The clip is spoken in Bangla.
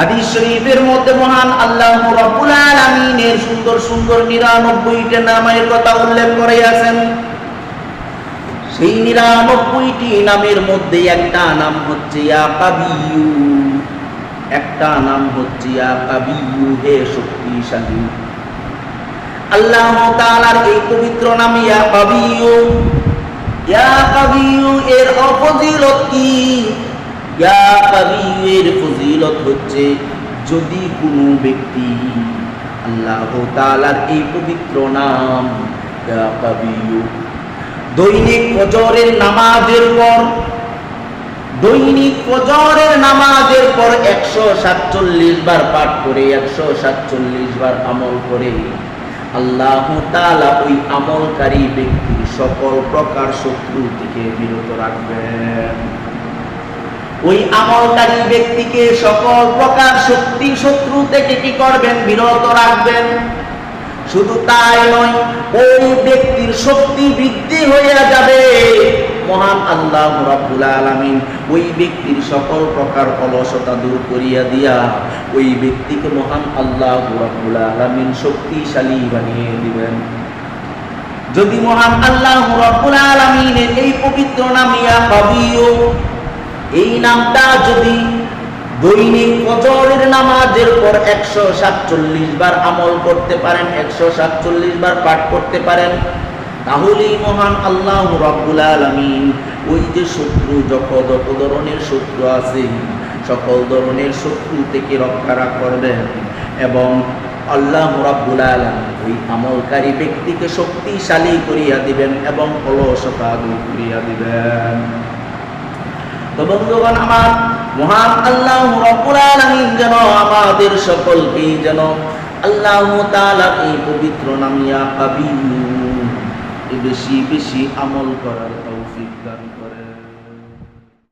হাদিস শরীফের মধ্যে মহান আল্লাহ রাব্বুল আলামিনের সুন্দর সুন্দর 99টা নামের কথা উল্লেখ করে আছেন সেই 99টি নামের মধ্যে একটা নাম হচ্ছে একটা নাম হচ্ছে হে শক্তিশালী। আল্লাহ তাআলার এই পবিত্র নাম, ইয়া কাবিয়ু। ইয়া এর অফজিলত কি? এর ফজিলত হচ্ছে যদি কোনো ব্যক্তি আল্লাহ তাআলার এই পবিত্র নাম দৈনিক ফজরের নামাজের পর, দৈনিক ফজরের নামাজের পর একশো সাতচল্লিশ বার পাঠ করে, একশো সাতচল্লিশ বার আমল করে, আল্লাহ তালা ওই আমলকারী ব্যক্তির সকল প্রকার শত্রু থেকে বিরত রাখবেন। ওই আমলকারী ব্যক্তিকে সকল প্রকার শক্তি শত্রু থেকে কি করবেন? বিরত রাখবেন। শুধু তাই নয়, ওই ব্যক্তির শক্তি বৃদ্ধি হয়ে যাবে। মহান আল্লাহ রাব্বুল আলামিন ওই ব্যক্তির সকল প্রকার অলসতা দূর করিয়া দিয়া ওই ব্যক্তিকে মহান আল্লাহ রাব্বুল আলামিন শক্তিশালী বানিয়ে দিবেন। যদি মহান আল্লাহ রাব্বুল আলামিনের এই পবিত্র নাম ইয়া কাবিয়ু এই নামটা যদি দৈনিক ফজরের নামাজের পর একশো সাতচল্লিশ বার আমল করতে পারেন, একশো সাতচল্লিশ বার পাঠ করতে পারেন, তাহলেই মহান আল্লাহ রাব্বুল আলামিন ওই যে শত্রু যত যত ধরনের শত্রু আছে, সকল ধরনের শত্রু থেকে রক্ষা করবেন এবং আল্লাহ রাব্বুল আলামিন ওই আমলকারী ব্যক্তিকে শক্তিশালী করিয়া দিবেন এবং অলসতা দূর করিয়া দিবেন। তো বন্ধুগণ আমার মহান আল্লাহ রব্বুল আলামিন যেন আমাদের সকলকে যেন আল্লাহ তাআলা এই পবিত্র নামিয়া কাবিয়ু বেশি বেশি আমল করার তৌফিক দান করেন।